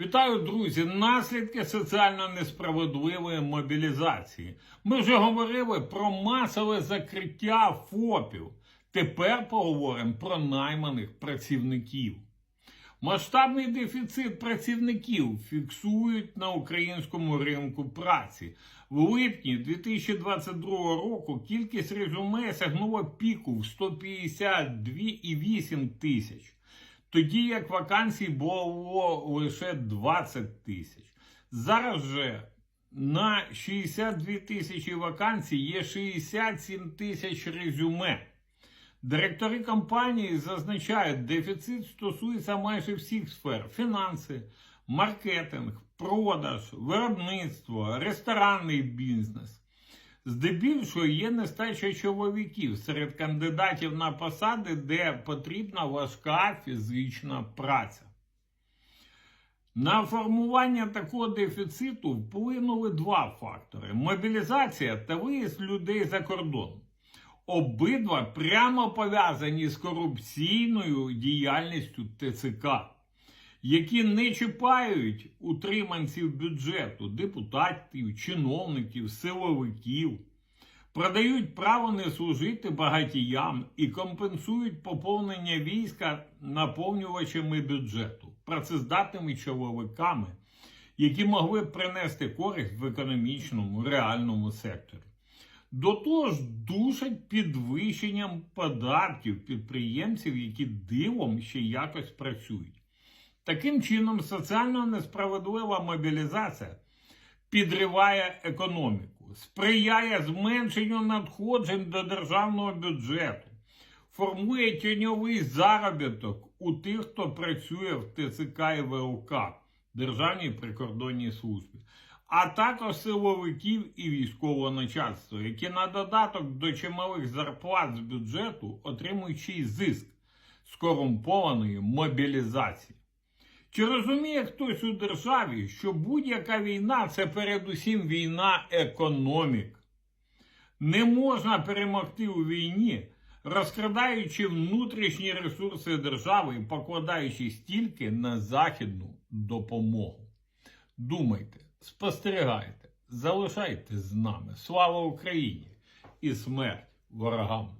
Вітаю, друзі! Наслідки соціально несправедливої мобілізації. Ми вже говорили про масове закриття ФОПів. Тепер поговоримо про найманих працівників. Масштабний дефіцит працівників фіксують на українському ринку праці. В липні 2022 року кількість резюме сягнула піку в 152,8 тисяч тоді як вакансій було лише 20 тисяч. Зараз же на 62 тисячі вакансій є 67 тисяч резюме. Директори компанії зазначають, дефіцит стосується майже всіх сфер: фінанси, маркетинг, продаж, виробництво, ресторанний бізнес. Здебільшого є нестача чоловіків серед кандидатів на посади, де потрібна важка фізична праця. На формування такого дефіциту вплинули два фактори: мобілізація та виїзд людей за кордон. Обидва прямо пов'язані з корупційною діяльністю ТЦК, які не чіпають утриманців бюджету, депутатів, чиновників, силовиків, продають право не служити багатіям і компенсують поповнення війська наповнювачами бюджету, працездатними чоловіками, які могли б принести користь в економічному реальному секторі. До того ж, душать підвищенням податків підприємців, які дивом ще якось працюють. Таким чином, соціально несправедлива мобілізація підриває економіку, сприяє зменшенню надходжень до державного бюджету, формує тіньовий заробіток у тих, хто працює в ТЦК і ВЛК Державній прикордонній службі, а також силовиків і військового начальства, які на додаток до чималих зарплат з бюджету й зиск з корумпованої мобілізації. Чи розуміє хтось у державі, що будь-яка війна це передусім війна економік? Не можна перемогти у війні, розкрадаючи внутрішні ресурси держави і покладаючи стільки на західну допомогу. Думайте, спостерігайте, залишайтесь з нами. Слава Україні і смерть ворогам!